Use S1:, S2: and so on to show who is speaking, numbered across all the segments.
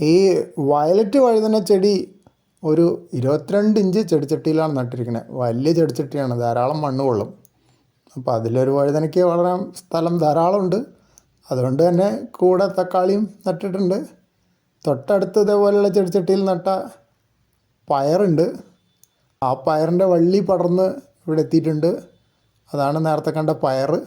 S1: ഈ വയലറ്റ് വഴുതന ചെടി ഒരു ഇരുപത്തിരണ്ട് ഇഞ്ച് ചെടിച്ചട്ടിയിലാണ് നട്ടിരിക്കുന്നത് വലിയ ചെടിച്ചട്ടിയാണ് ധാരാളം മണ്ണ് കൊള്ളും. അപ്പോൾ അതിലൊരു വഴുതനയ്ക്ക് വളരാൻ സ്ഥലം ധാരാളമുണ്ട്. അതുകൊണ്ട് തന്നെ കൂടെ തക്കാളിയും നട്ടിട്ടുണ്ട്. തൊട്ടടുത്ത് ഇതേപോലെയുള്ള ചെടിച്ചട്ടിയിൽ നട്ട പയറുണ്ട്. ആ പയറിന്റെ വള്ളി പടർന്ന് ഇവിടെ എത്തിയിട്ടുണ്ട്. അതാണ് നേരത്തെ കണ്ട പയർ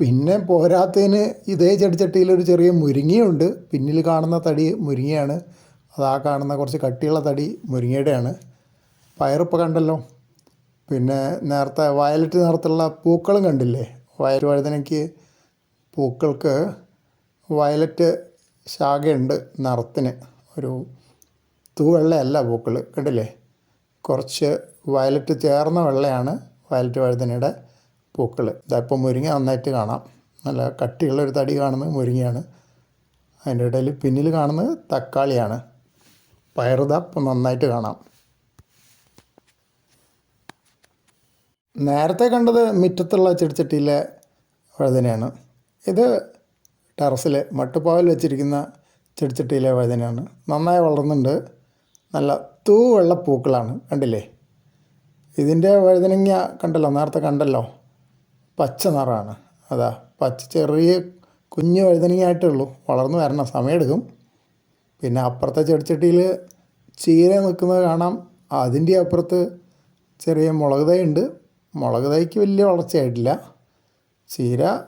S1: പിന്നെ പോരാത്തതിന് ഇതേ ചെടിച്ചട്ടിയിൽ ഒരു ചെറിയ മുരിങ്ങയുണ്ട്. പിന്നിൽ കാണുന്ന തടി മുരിങ്ങയാണ്. അതാ കാണുന്ന കുറച്ച് കട്ടിയുള്ള തടി മുരിങ്ങയുടെയാണ്. പയറിപ്പോൾ കണ്ടല്ലോ. പിന്നെ നേരത്തെ വയലറ്റ് നിറത്തുള്ള പൂക്കളും കണ്ടില്ലേ? വയൽ വഴുതനയ്ക്ക് പൂക്കൾക്ക് വയലറ്റ് ശാഖയുണ്ട് നിറത്തിന്. ഒരു തൂവെള്ളയല്ല പൂക്കൾ കണ്ടില്ലേ? കുറച്ച് വയലറ്റ് ചേർന്ന വെള്ളയാണ് വയലറ്റ് വഴുതനയുടെ. പൂക്കൾ ഇതായിപ്പോൾ മുരിങ്ങ നന്നായിട്ട് കാണാം. നല്ല കട്ടിയുള്ള ഒരു തടി കാണുന്നത് മുരിങ്ങയാണ്. അതിന്റെ ഇടയിൽ പിന്നിൽ കാണുന്നത് തക്കാളിയാണ്. പയറുത ഇപ്പം നന്നായിട്ട് കാണാം. നേരത്തെ കണ്ടത് മുറ്റത്തുള്ള ചെടിച്ചട്ടിയിലെ വഴുതനയാണ്. ഇത് ടെറസിൽ മട്ടുപ്പാവിൽ വെച്ചിരിക്കുന്ന ചെടിച്ചട്ടിയിലെ വഴുതനയാണ്. നന്നായി വളർന്നുണ്ട് നല്ല തൂവെള്ള പൂക്കളാണ്. കണ്ടില്ലേ? ഇതിന്റെ വഴുതനങ്ങ കണ്ടല്ലോ? നേരത്തെ കണ്ടല്ലോ? പച്ച നിറമാണ്. അതാ പച്ച ചെറിയ കുഞ്ഞ് വഴുതനങ്ങയായിട്ടേ ഉള്ളൂ വളർന്നു വരണം സമയമെടുക്കും. പിന്നെ അപ്പുറത്തെ ചെടിച്ചട്ടിയിൽ ചീര നിൽക്കുന്നത് കാണാം. അതിന്റെ അപ്പുറത്ത് ചെറിയ മുളക് തൈ ഉണ്ട് മുളക് തൈക്ക് വലിയ വളർച്ചയായിട്ടില്ല. ചീര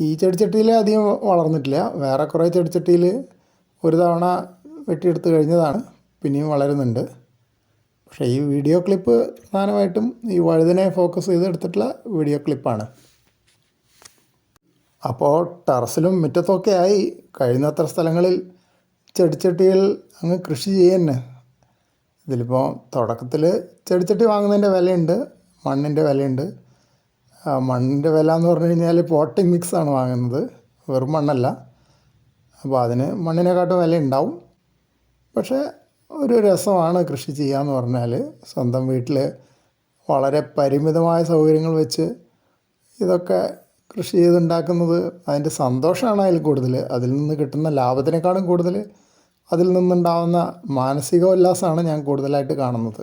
S1: ഈ ചെടിച്ചട്ടിയിൽ അധികം വളർന്നിട്ടില്ല. വേറെ കുറേ ചെടിച്ചട്ടിയിൽ ഒരു തവണ വെട്ടിയെടുത്ത് കഴിഞ്ഞതാണ്. പിന്നെയും വളരുന്നുണ്ട്. പക്ഷേ ഈ വീഡിയോ ക്ലിപ്പ് പ്രധാനമായിട്ടും ഈ വഴുതനെ ഫോക്കസ് ചെയ്തെടുത്തിട്ടുള്ള വീഡിയോ ക്ലിപ്പാണ് അപ്പോൾ ടെറസിലും മുറ്റത്തൊക്കെ ആയി കഴിയുന്നത്ര സ്ഥലങ്ങളിൽ ചെടിച്ചട്ടികൾ അങ്ങ് കൃഷി ചെയ്യുന്നെ. ഇതിലിപ്പോൾ തുടക്കത്തിൽ ചെടിച്ചട്ടി വാങ്ങുന്നതിന്റെ വിലയുണ്ട് മണ്ണിന്റെ വിലയുണ്ട്. മണ്ണിന്റെ വില എന്ന് പറഞ്ഞു കഴിഞ്ഞാൽ പോട്ടിംഗ് മിക്സാണ് വാങ്ങുന്നത് വെറും മണ്ണല്ല. അപ്പോൾ അതിന് മണ്ണിനെക്കാട്ടും വില ഉണ്ടാവും പക്ഷേ ഒരു രസമാണ് കൃഷി ചെയ്യാന്ന് പറഞ്ഞാൽ സ്വന്തം വീട്ടിൽ വളരെ പരിമിതമായ സൗകര്യങ്ങൾ വെച്ച് ഇതൊക്കെ കൃഷി ചെയ്തുണ്ടാക്കുന്നത് അതിന്റെ സന്തോഷമാണ് അതിൽ കൂടുതൽ അതിൽ നിന്ന് കിട്ടുന്ന ലാഭത്തിനേക്കാളും കൂടുതൽ അതിൽ നിന്നുണ്ടാവുന്ന മാനസിക ഉല്ലാസമാണ് ഞാൻ കൂടുതലായിട്ട് കാണുന്നത്.